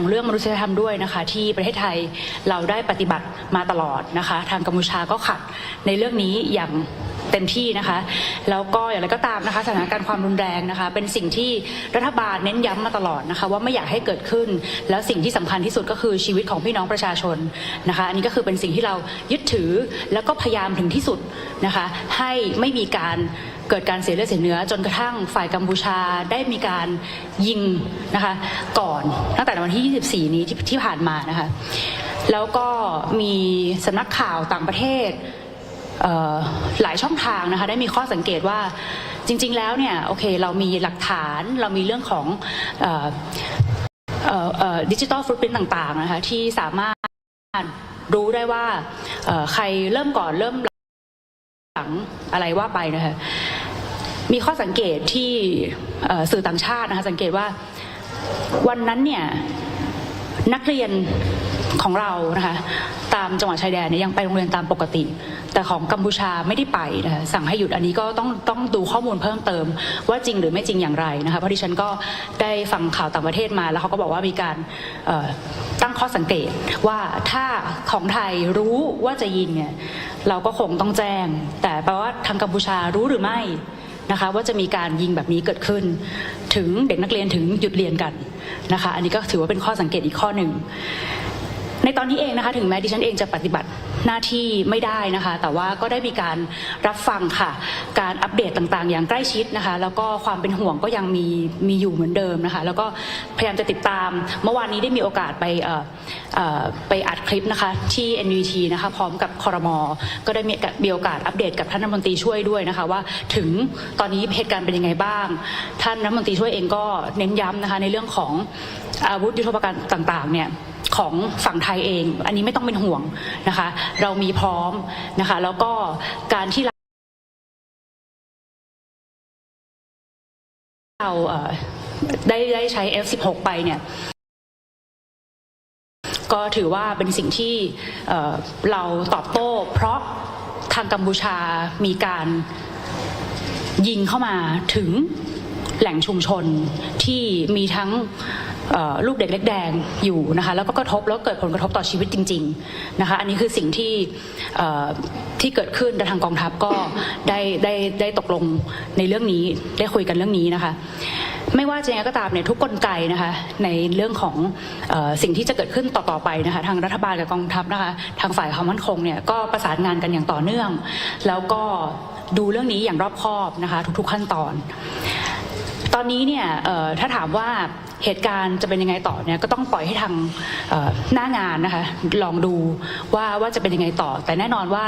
ของเรื่องมนุษยธรรมด้วยนะคะที่ประเทศไทยเราได้ปฏิบัติมาตลอดนะคะ ทางกัมพูชาก็ขัดในเรื่องนี้อย่างเต็มที่นะคะแล้วก็อย่างไรก็ตามนะคะสถานการณ์ความรุนแรงนะคะ เป็นสิ่งที่รัฐบาลเน้นย้ำมาตลอดนะคะ ว่าไม่อยากให้เกิดขึ้น แล้วสิ่งที่สำคัญที่สุดก็คือชีวิตของพี่น้องประชาชนนะคะ อันนี้ก็คือเป็นสิ่งที่เรายึดถือแล้วก็พยายามถึงที่สุดนะคะ ให้ไม่มีการ เกิดการเสียเลือดเสียเนื้อจนกระทั่งฝ่ายกัมพูชาได้มีการยิงนะคะก่อนตั้งแต่วันที่ 24 นี้ที่ที่ผ่านมานะคะแล้วก็มีสำนักข่าวต่างประเทศเหลายช่องทางนะคะได้มีข้อสังเกตว่าจริง ๆ แล้วเนี่ยโอเคเรามีหลักฐานเรามีเรื่องของดิจิทัลฟุตปรินต่างๆนะคะที่สามารถรู้ได้ว่าใครเริ่มก่อนเริ่มหลังอะไรว่าไปนะคะ มีข้อสังเกตที่สื่อต่างชาตินะคะสังเกตว่าวันนั้นเนี่ยนักเรียนของเรานะคะตามจังหวัดชายแดนเนี่ยยังไปโรงเรียนตามปกติ แต่ของกัมพูชาไม่ได้ไปนะคะสั่งให้หยุดอันนี้ก็ต้องต้องดูข้อมูลเพิ่มเติม ว่าจริงหรือไม่จริงอย่างไรนะคะเพราะดิฉันก็ได้ฟังข่าวต่างประเทศมา แล้วเขาก็บอกว่ามีการตั้งข้อสังเกตว่าถ้าของไทยรู้ว่าจะยิงเนี่ยเราก็คงต้องแจ้ง แต่แปลว่าทางกัมพูชารู้หรือไม่ นะคะว่าจะมีการยิงแบบนี้เกิดขึ้น ถึงเด็กนักเรียนถึงหยุดเรียนกันนะคะ อันนี้ก็ถือว่าเป็นข้อสังเกตอีกข้อหนึ่ง ในตอนนี้เองนะคะถึงแม้ดิฉันเองจะปฏิบัติหน้าที่ไม่ได้นะคะ แต่ว่าก็ได้มีการรับฟังค่ะ การอัปเดตต่างๆ อย่างใกล้ชิดนะคะ แล้วก็ความเป็นห่วงก็ยังมีมีอยู่เหมือนเดิมนะคะ แล้วก็พยายามจะติดตาม เมื่อวานนี้ได้มีโอกาสไปไปอัดคลิปนะคะที่ NVT นะคะพร้อมกับคอรมอก็ได้มีมีโอกาสอัปเดตกับท่านรัฐมนตรีช่วยด้วยนะคะว่าถึงตอนนี้เหตุการณ์เป็นยังไงบ้าง ท่านรัฐมนตรีช่วยเองก็เน้นย้ำนะคะในเรื่องของอาวุธยุทโธปกรณ์ต่างๆเนี่ย ของฝั่งไทยเอง อันนี้ไม่ต้องเป็นห่วงนะคะ เรามีพร้อมนะคะ แล้วก็การที่เราได้ได้ใช้ F16 ไปเนี่ยก็ถือว่าเป็นสิ่งที่เราตอบโต้ เพราะทางกัมพูชามีการยิงเข้ามาถึงแหล่งชุมชนที่มีทั้ง ลูกเด็กเล็กแดงอยู่นะคะแล้วก็กระทบแล้วเกิดผลกระทบต่อชีวิตจริงๆนะคะอันนี้คือสิ่งที่ที่เกิดขึ้นแต่ทางกองทัพก็ได้ได้ได้ตกลงในเรื่องนี้ได้คุยกันเรื่องนี้นะคะไม่ว่าจะยังไงก็ตามเนี่ยทุกกลไกนะคะในเรื่องของออสิ่งที่จะเกิดขึ้นต่อๆไปนะคะทางรัฐบาลกับกองทัพนะคะทางฝ่ายความมั่นคงเนี่ยก็ประสานงานกันอย่างต่อเนื่อง แล้วก็ดูเรื่องนี้อย่างรอบคอบนะคะทุกๆขั้นตอน ตอนนี้เนี่ยถ้าถามว่า เหตุการณ์จะเป็นยังไงต่อเนี่ยก็ต้องปล่อยให้ทางหน้างานนะคะลองดูว่าว่าจะเป็นยังไงต่อ แต่แน่นอนว่า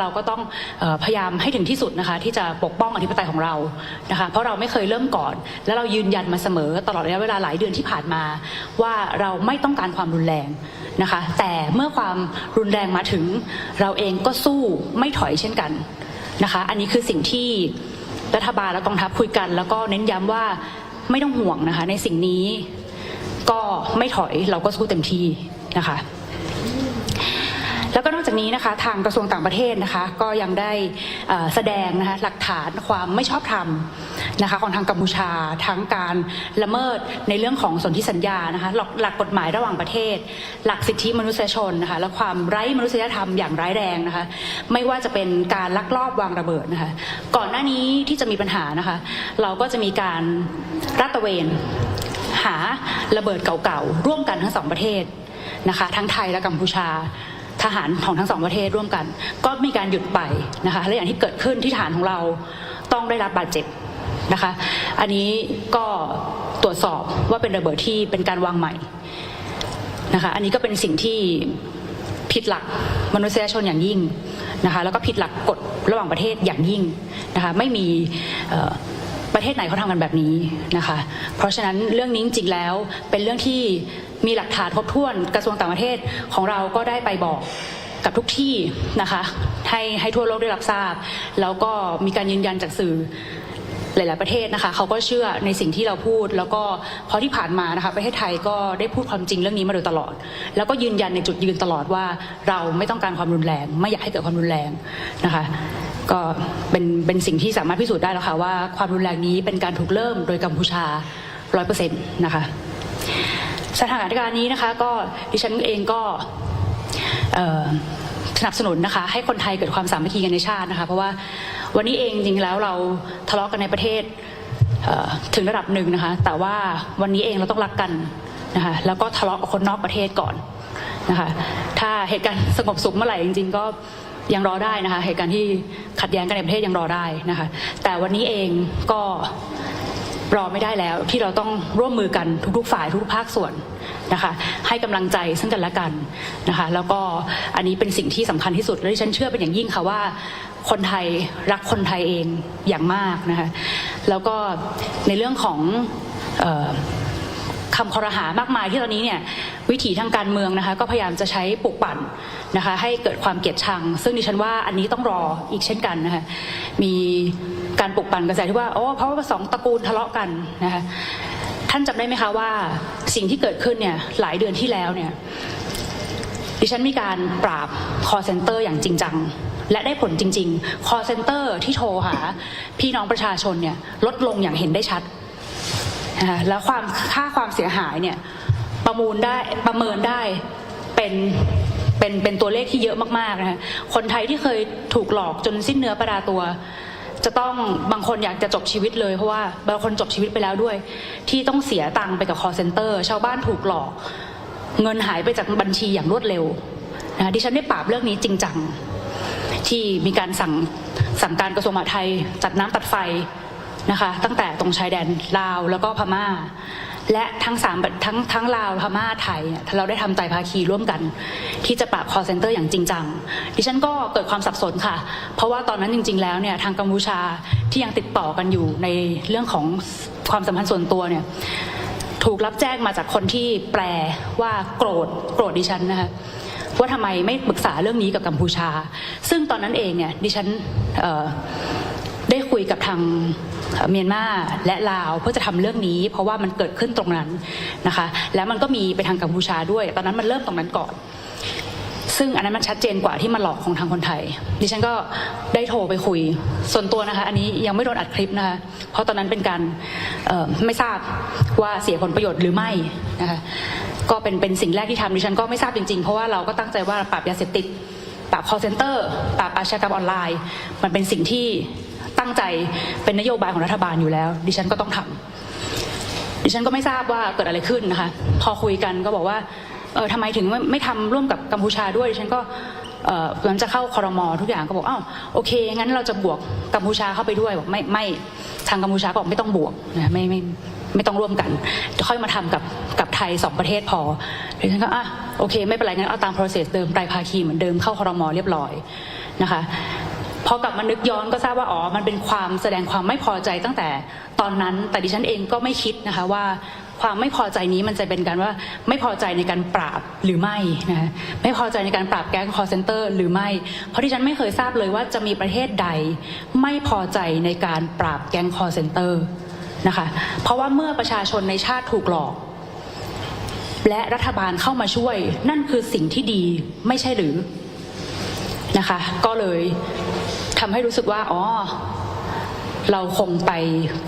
เราก็ต้องอพยายามให้ถึงที่สุดนะคะ ที่จะปกป้องอธิปไตยของเรานะคะ เพราะเราไม่เคยเริ่มก่อน และเรายืนยันมาเสมอตลอดระยะเวลาหลายเดือนที่ผ่านมา ว่าเราไม่ต้องการความรุนแรงนะคะ แต่เมื่อความรุนแรงมาถึง เราเองก็สู้ไม่ถอยเช่นกันนะคะ อันนี้คือสิ่งที่รัฐบาลและกองทัพคุยกัน แล้วก็เน้นย้ำว่า ไม่ต้องห่วงนะคะ ในสิ่งนี้ก็ไม่ถอยเราก็สู้เต็มที่นะคะ นี้นะคะทางกระทรวงต่างประเทศนะคะก็ยังได้แสดงนะคะหลักฐานความไม่ชอบธรรมนะคะของทางกัมพูชาทั้งการละเมิดในเรื่องของสนธิสัญญานะคะหลักหลักกฎหมายระหว่างประเทศ หลักสิทธิมนุษยชนนะคะและความไร้มนุษยธรรมอย่างร้ายแรงนะคะไม่ว่าจะเป็นการลักลอบวางระเบิดนะคะก่อนหน้านี้ที่จะมีปัญหานะคะเราก็จะมีการรัตเวนหาระเบิดเก่าๆร่วมกันทั้งสองประเทศนะคะทั้งไทยและกัมพูชา ทหารของทั้งสองประเทศร่วมกัน ก็มีการหยุดไปนะคะและอย่างที่เกิดขึ้นที่ฐานของเราต้องได้รับบาดเจ็บนะคะ อันนี้ก็ตรวจสอบว่าเป็นระเบิดที่เป็นการวางใหม่นะคะอันนี้ก็เป็นสิ่งที่ผิดหลักมนุษยชนอย่างยิ่งนะคะแล้วก็ผิดหลักกฎระหว่างประเทศอย่างยิ่งนะคะไม่มีประเทศไหนเขาทำกันแบบนี้นะคะ เพราะฉะนั้นเรื่องนี้จริงๆแล้วเป็นเรื่องที่ มีหลักฐานครบถ้วนกระทรวงต่างประเทศของเราก็ได้ไปบอกกับทุกที่นะคะให้ให้ทั่วโลกได้รับทราบ แล้วก็มีการยืนยันจากสื่อหลาย ๆ ประเทศนะคะเขาก็เชื่อในสิ่งที่เราพูด แล้วก็เพราะที่ผ่านมานะคะประเทศไทยก็ได้พูดความจริงเรื่องนี้มาโดยตลอด แล้วก็ยืนยันในจุดยืนตลอดว่าเราไม่ต้องการความรุนแรง ไม่อยากให้เกิดความรุนแรงนะคะก็เป็นเป็นสิ่งที่สามารถพิสูจน์ได้แล้วค่ะว่าความรุนแรงนี้เป็นการถูกเริ่มโดยกัมพูชาร้อยเปอร์เซ็นต์นะคะ สถานการณ์นี้นะคะก็ดิฉันเองก็สนับสนุนนะคะ ให้คนไทยเกิดความสามัคคีกันในชาตินะคะ เพราะว่าวันนี้เองจริงแล้วเราทะเลาะกันในประเทศเถึงระดับหนึ่งนะคะ แต่ว่าวันนี้เองเราต้องรักกันนะคะแล้วก็ทะเลาะกับคนนอกประเทศก่อนนะคะถ้าเหตุการณ์สงบสุขเมื่อไหร่จริง ๆ ก็ยังรอได้นะคะเหตุการณ์ที่ขัดแย้งกันในประเทศยังรอได้นะคะ แต่วันนี้เองก็ รอไม่ได้แล้วที่เราต้องร่วมมือกันทุกๆฝ่ายทุกภาคส่วนนะคะให้กำลังใจซึ่งกันและกันนะคะแล้วก็อันนี้เป็นสิ่งที่สำคัญที่สุดและที่ฉันเชื่อเป็นอย่างยิ่งค่ะว่า คนไทยรักคนไทยเองอย่างมากนะคะแล้วก็ในเรื่องของเอ่อคำคอรหามากมายที่ตอนนี้เนี่ยวิถีทางการเมืองนะคะก็พยายามจะใช้ปลุกปั่นนะคะให้เกิดความเกลียดชัง ซึ่งดิฉันว่าอันนี้ต้องรออีกเช่นกันนะคะมี การปลุกปั่นกระแสที่ว่าโอ้เพราะว่าสองตระกูลทะเลาะกันนะคะท่านจำได้ไหมคะว่าสิ่งที่เกิดขึ้นเนี่ยหลายเดือนที่แล้วเนี่ยดิฉันมีการปราบ call center อย่างจริงจังและได้ผลจริงๆ call center ที่โทรหา พี่น้องประชาชนเนี่ยลดลงอย่างเห็นได้ชัดนะคะแล้วความค่าความเสียหายเนี่ยประมูลได้ประเมินได้เป็นเป็นเป็นตัวเลขที่เยอะมากๆนะคะคนไทยที่เคยถูกหลอกจนสิ้นเนื้อประดาตัว จะต้องบางคนอยากจะจบชีวิตเลยเพราะว่าบางคนจบชีวิตไปแล้วด้วย ที่ต้องเสียตังค์ไปกับ call center ชาวบ้านถูกหลอก เงินหายไปจากบัญชีอย่างรวดเร็วนะดิฉันได้ปราบเรื่องนี้จริงจังที่มีการสั่งสั่งการกระทรวงมหาดไทยจัดน้ำตัดไฟ นะคะ ตั้งแต่ตรงชายแดนลาวแล้วก็พม่า และทั้งสามทั้งทั้งลาวพม่าไทย เราได้ทำใจภาคีร่วมกัน ที่จะปราบ call center อย่างจริงจังดิฉันก็เกิดความสับสนค่ะ เพราะว่าตอนนั้นจริง ๆ แล้วเนี่ยทางกัมพูชาที่ยังติดต่อกันอยู่ในเรื่องของความสัมพันธ์ส่วนตัวเนี่ยถูกรับแจ้งมาจากคนที่แปลว่าโกรธโกรธดิฉันนะคะว่าทำไมไม่ปรึกษาเรื่องนี้กับกัมพูชา ซึ่งตอนนั้นเองเนี่ยดิฉันเคุยกับทางเมียนมาและลาวเพื่อจะทำเรื่องนี้ เพราะว่ามันเกิดขึ้นตรงนั้นนะคะ แล้วมันก็มีไปทางกัมพูชาด้วย ตอนนั้นมันเริ่มตรงนั้นก่อน ซึ่งอันนั้นมันชัดเจนกว่าที่มันหลอกของทางคนไทย ดิฉันก็ได้โทรไปคุย ส่วนตัวนะคะ อันนี้ยังไม่โดนอัดคลิปนะคะ เพราะตอนนั้นเป็นการไม่ทราบว่าเสียผลประโยชน์หรือไม่นะคะก็เป็นเป็นสิ่งแรกที่ทำดิฉันก็ไม่ทราบจริงๆ เพราะว่าเราก็ตั้งใจว่าปราบยาเสพติดปราบ call center ปราบอาชญากรรมออนไลน์ มันเป็นสิ่งที่ ตั้งใจเป็นนโยบายของรัฐบาลอยู่แล้ว ดิฉันก็ต้องทำดิฉันก็ไม่ทราบว่าเกิดอะไรขึ้นนะคะ พอคุยกันก็บอกว่าเออทำไมถึงไม่ไม่ทำร่วมกับกัมพูชาด้วยดิฉันก็เออหมือนจะเข้าคอรมอทุกอย่างก็บอกอ้าวโอเค งั้นเราจะบวกกัมพูชาเข้าไปด้วยบอกไม่ไม่ทางกัมพูชาบอกไม่ต้องบวกนะไม่ไม่ไม่ต้องร่วมกันค่อยมาทำกับกับไทยสองประเทศพอดิฉันก็อะโอเค ไม่เป็นไรงั้นเอาตาม process เดิมไตรภาคีเหมือนเดิมเข้าคอรมอเรียบร้อยนะคะ พอกลับมานึกย้อนก็ทราบว่าอ๋อมันเป็นความแสดงความไม่พอใจตั้งแต่ตอนนั้น แต่ดิฉันเองก็ไม่คิดนะคะว่าความไม่พอใจนี้มันจะเป็นการว่าไม่พอใจในการปราบหรือไม่นะคะไม่พอใจในการปราบแก๊งคอร์เซนเตอร์หรือไม่ เพราะดิฉันไม่เคยทราบเลยว่าจะมีประเทศใด ไม่พอใจในการปราบแก๊งคอร์เซนเตอร์นะคะเพราะว่าเมื่อประชาชนในชาติถูกหลอก และรัฐบาลเข้ามาช่วย นั่นคือสิ่งที่ดีไม่ใช่หรือนะคะ ก็เลย ทำให้รู้สึกว่าอ๋อเราคงไป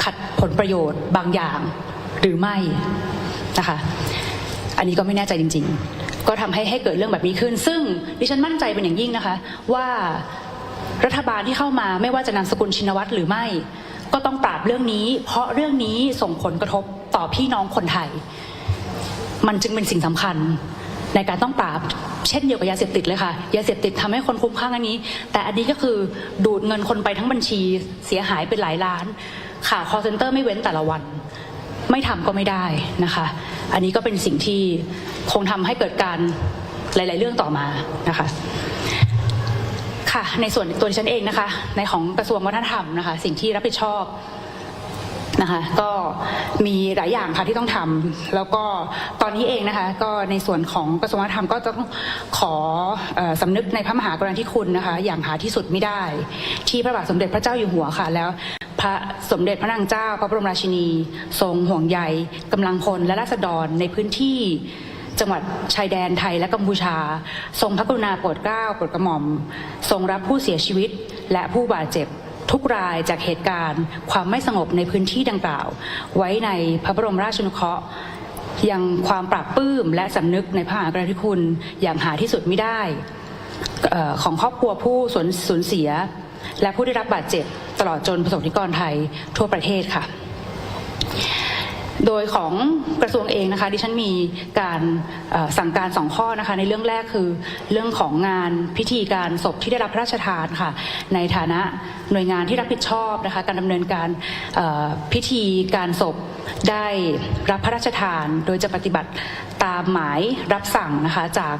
ขัดผลประโยชน์บางอย่างหรือไม่นะคะ อันนี้ก็ไม่แน่ใจจริง ๆ ก็ทำให้ให้เกิดเรื่องแบบนี้ขึ้น ซึ่งดิฉันมั่นใจเป็นอย่างยิ่งนะคะ ว่ารัฐบาลที่เข้ามาไม่ว่าจะนามสกุลชินวัตรหรือไม่ ก็ต้องปราบเรื่องนี้ เพราะเรื่องนี้ส่งผลกระทบต่อพี่น้องคนไทย มันจึงเป็นสิ่งสำคัญ ในการต้องปราบ เช่นเดียวกับยาเสพติดเลยค่ะยาเสพติดทำให้คนคุ้มคลั่งอันนี้ แต่อันนี้ก็คือดูดเงินคนไปทั้งบัญชีเสียหายเป็นหลายล้านข่าว call center ไม่เว้นแต่ละวัน ไม่ทำก็ไม่ได้นะคะ อันนี้ก็เป็นสิ่งที่คงทำให้เกิดการหลาย ๆ เรื่องต่อมานะคะค่ะในส่วนตัวฉันเองนะคะ ในของกระทรวงวัฒนธรรมนะคะ สิ่งที่รับผิดชอบ นะคะก็มีหลายอย่างค่ะที่ต้องทำแล้วก็ตอนนี้เองนะคะ ก็ในส่วนของกระทรวงวัฒนธรรมก็ต้องขอออสำนึกในพระมหากรุณาธิคุณนะคะ อย่างหาที่สุดไม่ได้ ที่พระบาทสมเด็จพระเจ้าอยู่หัวค่ะ แล้วพระสมเด็จพระนางเจ้า พระบรมราชินี ทรงห่วงใยกำลังพลและราษฎรในพื้นที่จังหวัดชายแดนไทยและกัมพูชา ทรงพระกรุณาโปรดเกล้าโปรดกระหม่อม ทรงรับผู้เสียชีวิตและผู้บาดเจ็บ ทุกรายจากเหตุการณ์ ความไม่สงบในพื้นที่ดังกล่าว ไว้ในพระบรมราชานุเคราะห์ยังความปราบปลื้มและสำนึกในพระมหากรุณาธิคุณอย่างหาที่สุดไม่ได้ของครอบครัวผู้สูญสูญเสีย และผู้ได้รับบาดเจ็บตลอดจนประสบนิกรไทยทั่วประเทศค่ะ โดยของกระทรวงเองนะคะดิฉันมีการสั่งการสองข้อนะคะในเรื่องแรกคือเรื่องของงานพิธีการศพที่ได้รับพระราชทานค่ะในฐานะหน่วยงานที่รับผิดชอบนะคะการดำเนินการพิธีการศพได้รับพระราชทาน โดยจะปฏิบัติตามหมายรับสั่งนะคะจาก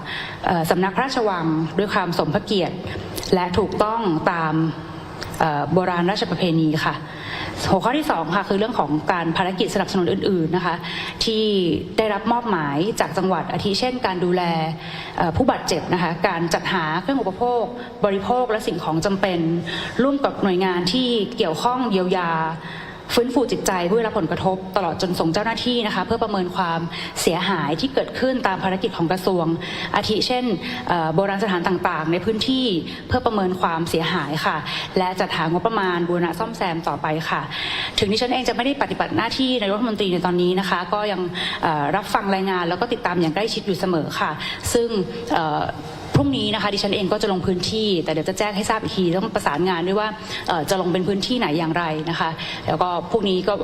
สำนักพระราชวังด้วยความสมพระเกียรติ และถูกต้องตาม โบราณราชประเพณีค่ะ หัวข้อที่สองค่ะคือเรื่องของการภารกิจสนับสนุนอื่นๆนะคะที่ได้รับมอบหมายจากจังหวัดอาทิเช่น การดูแลผู้บาดเจ็บนะคะการจัดหาเครื่องอุปโภค บริโภคและสิ่งของจำเป็น ร่วมกับหน่วยงานที่เกี่ยวข้องเยียวยา ฟื้นฟูจิตใจผู้ได้รับผลกระทบ ตลอดจนส่งเจ้าหน้าที่นะคะ เพื่อประเมินความเสียหายที่เกิดขึ้นตามภารกิจของกระทรวง อาทิเช่นโบราณสถานต่างๆ ในพื้นที่เพื่อประเมินความเสียหายค่ะ และจัดหางบประมาณบูรณะซ่อมแซมต่อไปค่ะ ถึงดิฉันเองจะไม่ได้ปฏิบัติหน้าที่ในรัฐมนตรีในตอนนี้นะคะ ก็ยังรับฟังรายงานแล้วก็ติดตามอย่างใกล้ชิดอยู่เสมอค่ะ ซึ่ง รุ่งนี้นะคะดิฉันเองก็จะลงพื้นที่ แต่เดี๋ยวจะแจ้งให้ทราบอีกทีต้องประสานงานด้วยว่าเอ่อจะลงเป็นพื้นที่ไหนอย่างไรนะคะ แล้วก็พรุ่งนี้ก็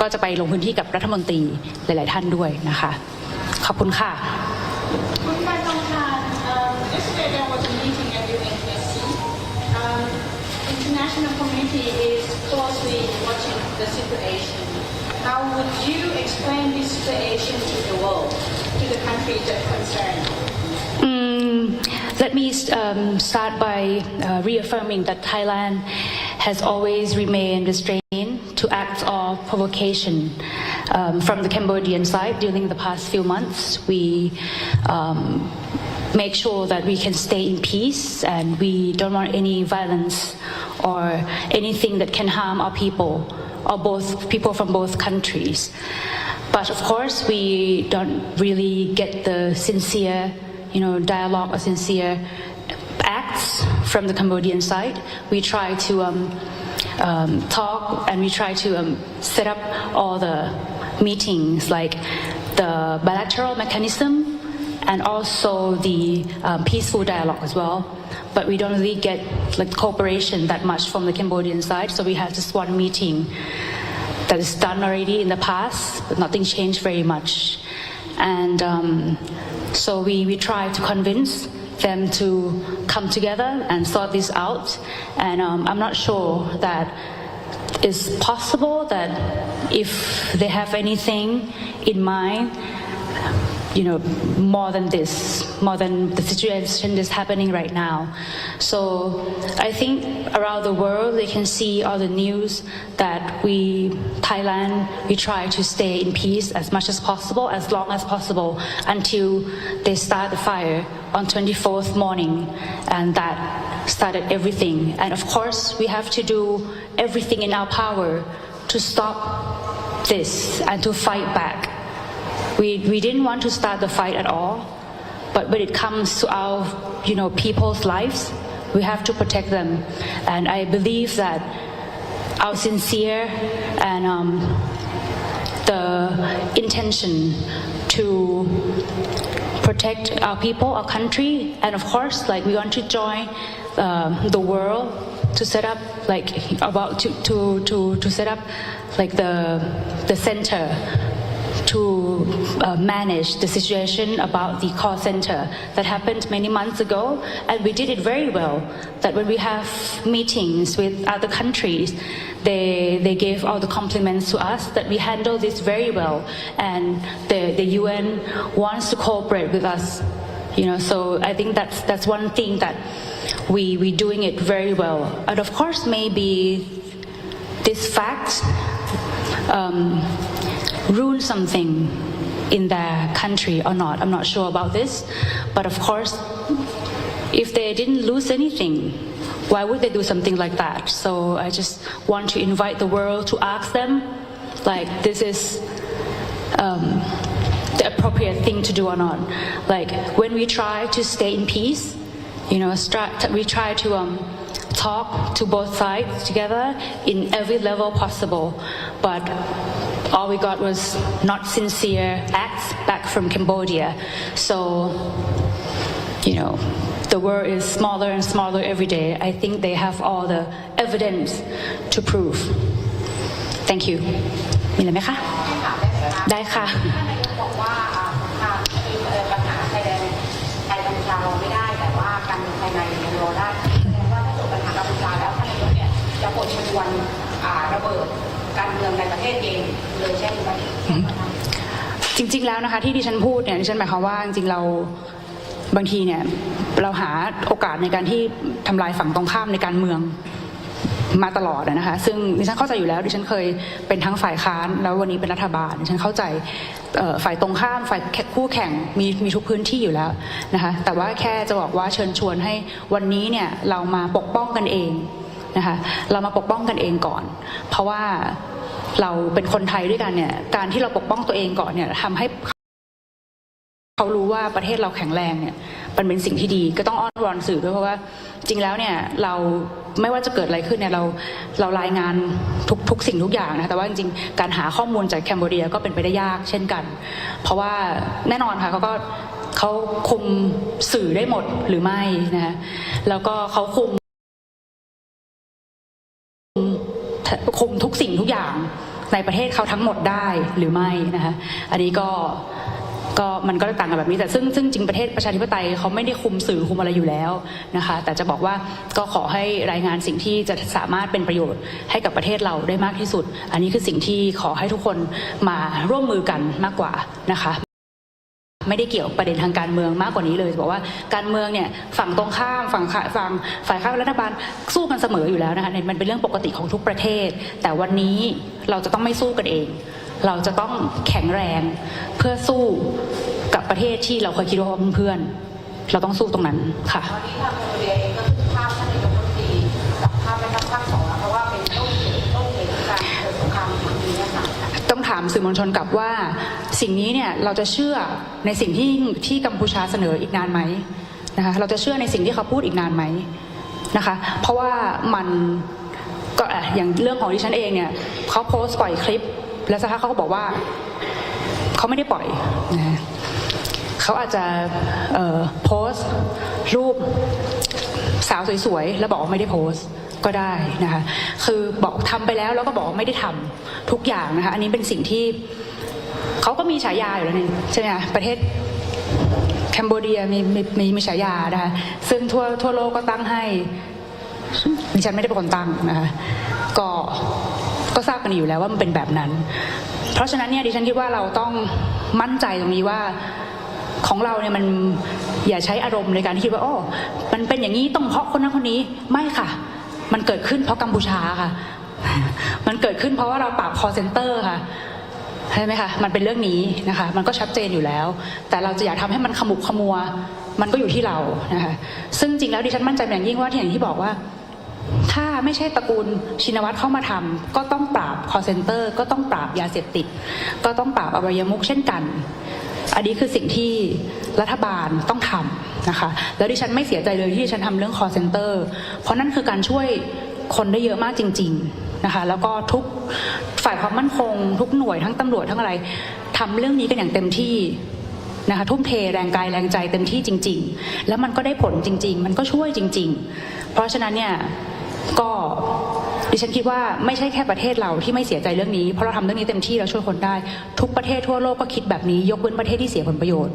ก็จะไปลงพื้นที่กับรัฐมนตรีหลาย ๆ ท่านด้วยนะคะ ขอบคุณค่ะ คุณการทำงาน um, yesterday there was a meeting at UNTSC. Um, international community is closely watching the situation. How would you explain this situation to the world, to the countries that concern? Mm, let me um, start by uh, reaffirming that Thailand has always remained restrained to acts of provocation um, from the Cambodian side during the past few months. We um, make sure that we can stay in peace and we don't want any violence or anything that can harm our people or both people from both countries. But of course, we don't really get the sincere, you know, dialogue or sincere acts from the Cambodian side. We try to um, um, talk and we try to um, set up all the meetings, like the bilateral mechanism and also the um, peaceful dialogue as well. But we don't really get like cooperation that much from the Cambodian side, so we have just one meeting that is done already in the past, but nothing changed very much. And um, so we, we try to convince them to come together and sort this out. And um, I'm not sure that it's possible that if they have anything in mind, you know, more than this, more than the situation that's happening right now. So I think around the world they can see all the news that we, Thailand, we try to stay in peace as much as possible, as long as possible, until they start the fire on 24th morning, and that started everything. And of course, we have to do everything in our power to stop this and to fight back. We, we didn't want to start the fight at all, but when it comes to our, you know, people's lives, we have to protect them. And I believe that our sincere and um, the intention to protect our people, our country, and of course, like we want to join um, the world to set up like about to to to, to set up like the the center to uh, manage the situation about the call center that happened many months ago. And we did it very well that when we have meetings with other countries they they gave all the compliments to us that we handle this very well. And the the UN wants to cooperate with us you know. So I think that's that's one thing that we we doing it very well. And of course maybe this fact um, ruin something in their country or not. I'm not sure about this. But of course, if they didn't lose anything, why would they do something like that? So I just want to invite the world to ask them, like, this is um, the appropriate thing to do or not. Like, when we try to stay in peace, you know, we try to um, talk to both sides together in every level possible. But all we got was not sincere acts back from Cambodia. So, you know, the world is smaller and smaller every day. I think they have all the evidence to prove. Thank you. มีอะไรไหมคะ ได้ค่ะ ท่านนายกบอกว่าอ่าสงครามคือเอ่อปัญหาชายแดนไทยกัมพูชารอไม่ได้ แต่ว่าการเมืองภายในยังรอได้แสดงว่าถ้าจบปัญหากัมพูชาแล้วท่านนายกเนี่ยจะปลดชนวนอ่าระเบิด การเมืองในประเทศเองเลยใช่ไหมจริง ๆ แล้วนะคะที่ดิฉันพูดเนี่ยดิฉันหมายความว่าจริงๆเราบางทีเนี่ยเราหาโอกาสในการที่ทำลายฝั่งตรงข้ามในการเมืองมาตลอดนะคะซึ่งดิฉันเข้าใจอยู่แล้วดิฉันเคยเป็นทั้งฝ่ายค้านแล้ววันนี้เป็นรัฐบาลดิฉันเข้าใจฝ่ายตรงข้ามฝ่ายคู่แข่งมีมีทุกพื้นที่อยู่แล้วนะคะแต่ว่าแค่จะบอกว่าเชิญชวนให้วันนี้เนี่ยเรามาปกป้องกันเอง นะคะเรามาปกป้องกันเองก่อน เพราะว่าเราเป็นคนไทยด้วยกันเนี่ยการที่เราปกป้องตัวเองก่อนเนี่ยทำให้เขารู้ว่าประเทศเราแข็งแรงเนี่ยมันเป็นสิ่งที่ดีก็ต้องอ้อนวอนสื่อด้วยเพราะว่าจริงแล้วเนี่ยเราไม่ว่าจะเกิดอะไรขึ้นเนี่ยเราเรารายงานทุกทุกสิ่งทุกอย่างนะแต่ว่าจริงๆ การหาข้อมูลจากแคนเบเรียก็เป็นไปได้ยากเช่นกัน เพราะว่าแน่นอนค่ะเขาก็เขาคุมสื่อได้หมดหรือไม่นะคะแล้วก็เขาคุม คุมทุกสิ่งทุกอย่างในประเทศเขาทั้งหมดได้หรือไม่นะคะอันนี้ก็ก็มันก็ต่างกันแบบนี้แต่ซึ่งซึ่งจริงประเทศประชาธิปไตยเขาไม่ได้คุมสื่อคุมอะไรอยู่แล้วนะคะแต่จะบอกว่าก็ขอให้รายงานสิ่งที่จะสามารถเป็นประโยชน์ให้กับประเทศเราได้มากที่สุด อันนี้คือสิ่งที่ขอให้ทุกคนมาร่วมมือกันมากกว่านะคะ ไม่ได้เกี่ยวประเด็นทางการเมืองมากกว่านี้เลยบอกว่าการเมืองเนี่ยฝั่งตรงข้ามฝั่งขฝั่งฝ่ายข้างรัฐบาลสู้กันเสมออยู่แล้วนะคะเนี่ยมันเป็นเรื่องปกติของทุกประเทศ แต่วันนี้เราจะต้องไม่สู้กันเอง เราจะต้องแข็งแรงเพื่อสู้กับประเทศที่เราเคยคิดว่าเป็นเพื่อนเราต้องสู้ตรงนั้นค่ะตอนนี้ทางโรงเรียนเองก็คือภาพท่านนายกรัฐมนตรีกับภาพแม่ทัพภาคสองแล้วเพราะว่าเป็นต้นเหตุต้นเหตุของการเกิดสงครามครั้งนี้นะคะต้องถามสื่อมวลชนกลับว่า สิ่งนี้เนี่ยเราจะเชื่อในสิ่งที่ที่กัมพูชาเสนออีกนานไหมนะคะเราจะเชื่อในสิ่งที่เขาพูดอีกนานไหมนะคะเพราะว่ามันก็อะอย่างเรื่องของดิฉันเองเนี่ยเขาโพสต์ปล่อยคลิป แล้วสักพักเขาก็บอกว่าเขาไม่ได้ปล่อยนะเขาอาจจะเอ่อโพสต์รูปสาวสวยๆ แล้วบอกว่าไม่ได้โพสต์ก็ได้นะคะ คือบอกทำไปแล้วแล้วก็บอกว่าไม่ได้ทำทุกอย่างนะคะ อันนี้เป็นสิ่งที่ เขาก็มีฉายาอยู่แล้วนี่ใช่ไหมคะประเทศแคนเบเดียมีมีมีมีฉายานะคะซึ่งทั่วทั่วโลกก็ตั้งให้ดิฉันไม่ได้เป็นคนตั้งนะคะก็ก็ทราบกันอยู่แล้วว่ามันเป็นแบบนั้น เพราะฉะนั้นเนี่ยดิฉันคิดว่าเราต้องมั่นใจตรงนี้ว่าของเราเนี่ยมันอย่าใช้อารมณ์ในการที่คิดว่าโอ้มันเป็นอย่างนี้ต้องเพราะคนนั้นคนนี้ไม่ค่ะ มันเกิดขึ้นเพราะกัมพูชาค่ะ มันเกิดขึ้นเพราะว่าเราปราบคอเซนเตอร์ค่ะ ใช่ไหมคะมันเป็นเรื่องนี้นะคะมันก็ชัดเจนอยู่แล้ว แต่เราจะอยากทำให้มันขมุกขมัว มันก็อยู่ที่เรานะคะซึ่งจริงแล้วดิฉันมั่นใจอย่างยิ่งว่าที่อย่างที่บอกว่า ถ้าไม่ใช่ตระกูลชินวัตรเข้ามาทำก็ต้องปราบคอเซนเตอร์ ก็ต้องปราบยาเสพติด ก็ต้องปราบอบายมุกเช่นกัน อันนี้คือสิ่งที่รัฐบาลต้องทำนะคะแล้วดิฉันไม่เสียใจเลยที่ดิฉันทำเรื่อง call center เพราะนั่นคือการช่วยคนได้เยอะมากจริง ๆ นะคะ แล้วก็ทุกฝ่ายความมั่นคง ทุกหน่วยทั้งตำรวจทั้งอะไรทำเรื่องนี้กันอย่างเต็มที่นะคะทุ่มเทแรงกายแรงใจเต็มที่จริง ๆ แล้วมันก็ได้ผลจริง ๆ มันก็ช่วยจริง ๆ เพราะฉะนั้นเนี่ยก็ดิฉันคิดว่าไม่ใช่แค่ประเทศเราที่ไม่เสียใจเรื่องนี้เพราะเราทำเรื่องนี้เต็มที่เราช่วยคนได้ ทุกประเทศทั่วโลกก็คิดแบบนี้ ยกเว้นประเทศที่เสียผลประโยชน์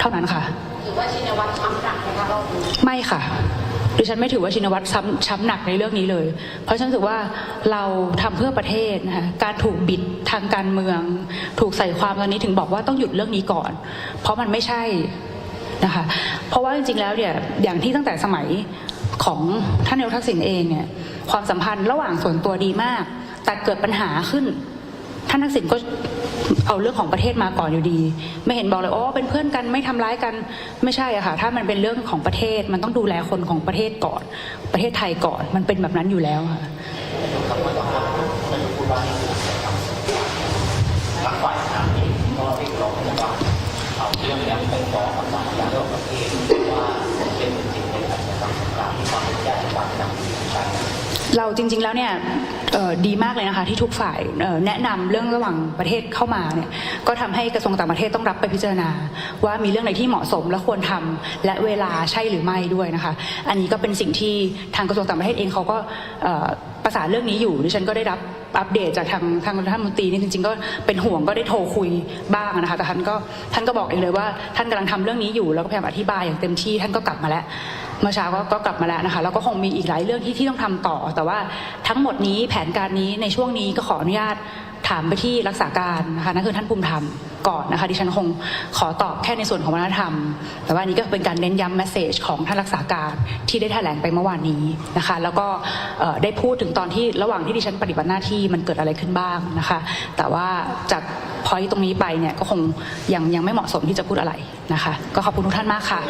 เท่านั้นค่ะถือว่าชินวัตรช้ำหนักนะคะรอบนี้ไม่ค่ะ ดิฉันไม่ถือว่าชินวัตรช้ำหนักในเรื่องนี้เลย เพราะฉันถือว่าเราทำเพื่อประเทศนะคะการถูกบิดทางการเมือง ถูกใส่ความตอนนี้ถึงบอกว่าต้องหยุดเรื่องนี้ก่อน เพราะมันไม่ใช่นะคะเพราะว่าจริงๆแล้วเนี่ยอย่างที่ตั้งแต่สมัยของท่านนายกทักษิณเองเนี่ยความสัมพันธ์ระหว่างส่วนตัวดีมาก แต่เกิดปัญหาขึ้น ท่านทักษิณก็เอาเรื่องของประเทศมาก่อนอยู่ดี ไม่เห็นบอกเลยอ๋อเป็นเพื่อนกันไม่ทำร้ายกันไม่ใช่อะค่ะ ถ้ามันเป็นเรื่องของประเทศมันต้องดูแลคนของประเทศก่อน ประเทศไทยก่อนมันเป็นแบบนั้นอยู่แล้วค่ะเราจริงจริงๆแล้วเนี่ย ดีมากเลยนะคะที่ทุกฝ่ายแนะนำเรื่องระหว่างประเทศเข้ามาเนี่ยก็ทำให้กระทรวงต่างประเทศต้องรับไปพิจารณา ว่ามีเรื่องไหนที่เหมาะสมและควรทำและเวลาใช่หรือไม่ด้วยนะคะ อันนี้ก็เป็นสิ่งที่ทางกระทรวงต่างประเทศเองเขาก็ประสานเรื่องนี้อยู่ดิฉันก็ได้รับอัปเดตจากทางทางรัฐมนตรีนี่จริงๆ ก็เป็นห่วงก็ได้โทรคุยบ้างนะคะแต่ท่านก็ท่านก็บอกเองเลยว่าท่านกำลังทำเรื่องนี้อยู่แล้วก็พยายามอธิบายอย่างเต็มที่ท่านก็กลับมาแล้ว เมื่อเช้าก็ก็กลับมาแล้วนะคะแล้วก็คงมีอีกหลายเรื่องที่ที่ต้องทำต่อ แต่ว่าทั้งหมดนี้แผนการนี้ในช่วงนี้ก็ขออนุญาตถามไปที่รักษาการนะคะนั่นคือท่านภูมิธรรมก่อนนะคะดิฉันคงขอตอบแค่ในส่วนของวัฒนธรรม แต่ว่านี้ก็เป็นการเน้นย้ำแมสเซจของท่านรักษาการที่ได้แถลงไปเมื่อวานนี้นะคะแล้วก็ได้พูดถึงตอนที่ระหว่างที่ดิฉันปฏิบัติหน้าที่มันเกิดอะไรขึ้นบ้างนะคะแต่ว่าจากพอยตรงนี้ไปเนี่ยก็คงยังยังไม่เหมาะสมที่จะพูดอะไรนะคะก็ขอบคุณทุกท่านมากค่ะ